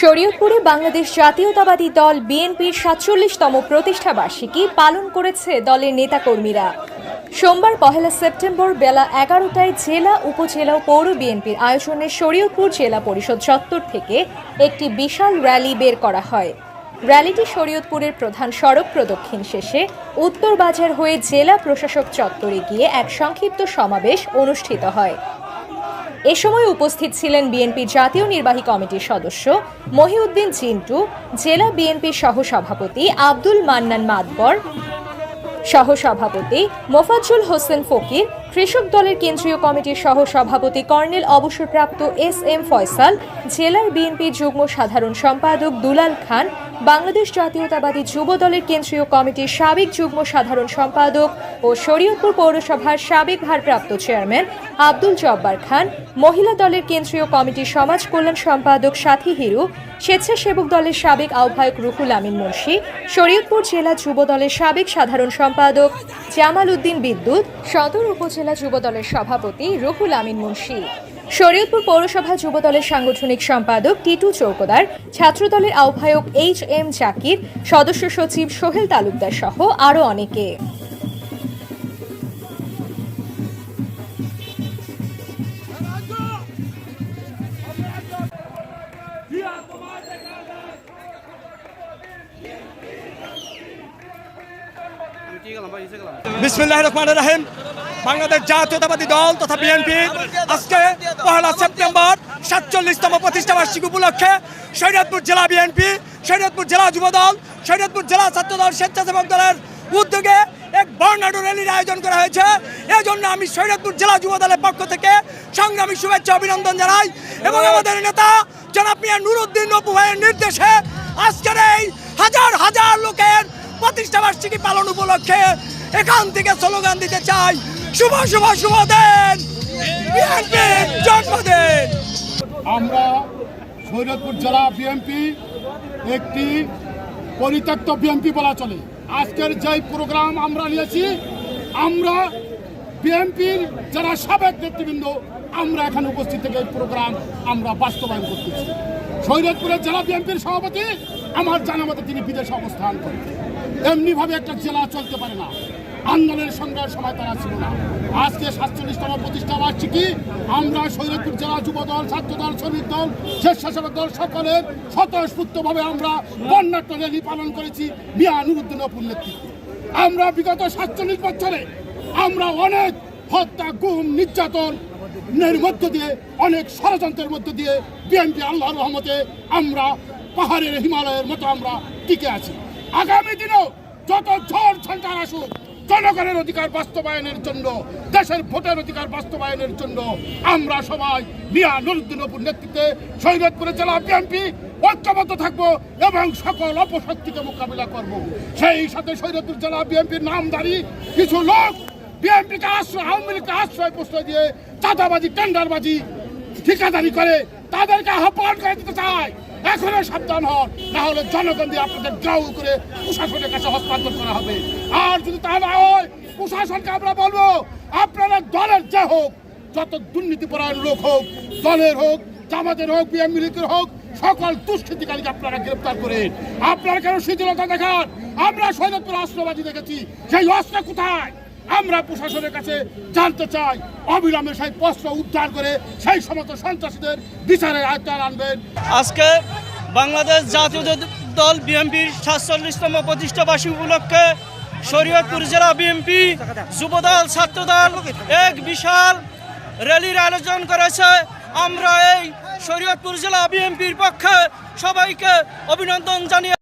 শরীয়তপুরে বাংলাদেশ জাতীয়তাবাদী দল বিএনপির সাতচল্লিশতম প্রতিষ্ঠা বার্ষিকী পালন করেছে দলের নেতাকর্মীরা। সোমবার পহেলা সেপ্টেম্বর বেলা এগারোটায় জেলা, উপজেলা পৌর বিএনপির আয়োজনে শরীয়তপুর জেলা পরিষদ চত্বর থেকে একটি বিশাল র্যালি বের করা হয়। র্যালিটি শরীয়তপুরের প্রধান সড়ক প্রদক্ষিণ শেষে উত্তর বাজার হয়ে জেলা প্রশাসক চত্বরে গিয়ে এক সংক্ষিপ্ত সমাবেশ অনুষ্ঠিত হয়। এ সময় উপস্থিত ছিলেন বিএনপি জাতীয় নির্বাহী কমিটির সদস্য মহিউদ্দিন চিন্টু, জেলা বিএনপির সহসভাপতি আব্দুল মান্নান মাতবর, সহসভাপতি মোফাজ্জুল হোসেন ফকির, কৃষক দলের কেন্দ্রীয় কমিটির সহসভাপতি কর্নেল অবসরপ্রাপ্ত এস এম ফয়সাল, জেলার বিএনপির যুগ্ম সাধারণ সম্পাদক দুলাল খান বাংলাদেশ জাতীয়তাবাদী যুব দলের কেন্দ্রীয় কমিটির সাবেক যুগ্ম সাধারণ সম্পাদক ও শরীয়তপুর পৌরসভার সাবেক ভারপ্রাপ্ত চেয়ারম্যান আব্দুল জব্বার খান, মহিলা দলের কেন্দ্রীয় কমিটির সমাজ কল্যাণ সম্পাদক সাথী হিরু, স্বেচ্ছাসেবক দলের সাবেক আহ্বায়ক রুহুল আমিন মুন্সি, শরীয়তপুর জেলা যুব দলের সাবেক সাধারণ সম্পাদক জামাল উদ্দিন বিদ্যুৎ, সদর উপজেলা যুব দলের সভাপতি রুহুল আমিন মুন্সি। শরীয়তপুর পৌরসভা যুব দলের সাংগঠনিক সম্পাদক টিটু চৌকদার, ছাত্রদলের আহ্বায়ক এইচ এম জাকির, সদস্য সচিব সোহেল তালুকদার সহ আরও অনেকে। বিসমিল্লাহ রহমান রাহিম। বাংলাদেশ জাতীয়তাবাদী দল তথা বিএনপি। আজকে পহেলা সেপ্টেম্বর, সাতচল্লিশতম প্রতিষ্ঠা বার্ষিকী উপলক্ষে শরীয়তপুর জেলা বিএনপি, শরীয়তপুর জেলা যুব দল, শরীয়তপুর জেলা ছাত্র দল স্বেচ্ছাসেবক দলের উদ্যোগে এক বর্ণাঢ্য র্যালির আয়োজন করা হয়েছে। এই জন্য আমি শরীয়তপুর জেলা যুব দলের পক্ষ থেকে সংগ্রামী শুভেচ্ছা অভিনন্দন জানাই এবং আমাদের নেতা জনাব মিয়া নুরুদ্দিন অপু ভাইয়ের নির্দেশে আজকের এই হাজার হাজার লোকের প্রতিষ্ঠা বার্ষিকী পালন উপলক্ষে এখান থেকে স্লোগান দিতে চাই। শুভ শুভ শুভ দিন। বিএনপির জন্মদিন। আমরা শরীয়তপুর জেলা বিএনপি একটি পরিত্যক্ত বিএনপি বলা চলে। আজকের যেই প্রোগ্রাম আমরা নিয়েছি, আমরা বিএনপির যারা সাবেক নেতৃবৃন্দ, আমরা এখানে উপস্থিত থেকে এই প্রোগ্রাম আমরা বাস্তবায়ন করতেছি। শরীয়তপুরের জেলা বিএনপির সভাপতি, আমার জানা মতে তিনি বিদেশে অবস্থান করেন। এমনিভাবে একটা জেলা চলতে পারে না। আন্দোলনের সংগ্রামের সময় তারা ছিল না। আজকে সাতচল্লিশতম প্রতিষ্ঠা বার্ষিকী, আমরা শৈরপুর জেলা যুব দল ছাত্র দল শ্রমিক দল, স্বেচ্ছাসেবক দল সকলের স্বতঃস্ফূর্তভাবে আমরা বন্যাট্য র্যালি পালন করেছি মিয়া নুরুদ্দিন অপুর নেতৃত্বে। আমরা বিগত সাতচল্লিশ বছরে আমরা অনেক হত্যা, গুম নির্যাতনের মধ্য দিয়ে, অনেক ষড়যন্ত্রের মধ্য দিয়ে বিএনপি, আল্লাহর রহমতে আমরা পাহাড়ের হিমালয়ের মতো আমরা টিকে আছি। আগামী দিনেও যত ঝড় ঝঞ্ঝার আসুক জনগণের অধিকার বাস্তবায়নের জন্য, দেশের ভোটের অধিকার বাস্তবায়নের জন্য আমরা সবাই মিয়া নুরুদ্দিন অপুর নেতৃত্বে শহীদপুরে জেলা বিএনপি ঐক্যবদ্ধ থাকব এবং সকল অপশক্তিকে মোকাবিলা করব। সেই সাথে শহীদপুর জেলা বিএনপির নামধারী কিছু লোক বিএনপিকে আশ্রয়, আওয়ামী লীগকে আশ্রয় প্রশ্রয় দিয়ে চাঁদাবাজি, টেন্ডারবাজি, ঠিকাদারি করে, তাদেরকে আহ্বান করে দিতে চায়। এখনও সাবধান হন, না হলে জনগণ দিয়ে আপনাদের গ্রাউ করে প্রশাসনের কাছে হস্তান্তর করা হবে। আর যদি তা না হয়, প্রশাসনকে আমরা বলব, আপনারা দলের যে হোক, যত দুর্নীতিপরায়ণ লোক হোক, দলের হোক, জামাতের হোক বিএমপি লীগের হোক, সকল দুষ্কৃতিকারীকে আপনারা গ্রেপ্তার করে আপনারা কেন শিথিলতা দেখান? আমরা সৈন্যপুর অস্ত্রবাজি দেখেছি। সেই অস্ত্র কোথায়? আমরা প্রশাসনের কাছে জানতে চাই, অবিলম্বে সেই অস্ত্র উদ্ধার করে সেই সমস্ত সন্ত্রাসীদের বিচারের আয়ত্তায় আনবেন। আজকে বাংলাদেশ জাতীয় দল বিএনপির সাতচল্লিশতম প্রতিষ্ঠা বার্ষিকী উপলক্ষে শরীয়তপুর জেলা বিএনপি যুবদল ছাত্রদল এক বিশাল র্যালির আয়োজন করেছে। আমরা এই শরীয়তপুর জেলা বিএনপির পক্ষে সবাইকে অভিনন্দন জানিয়ে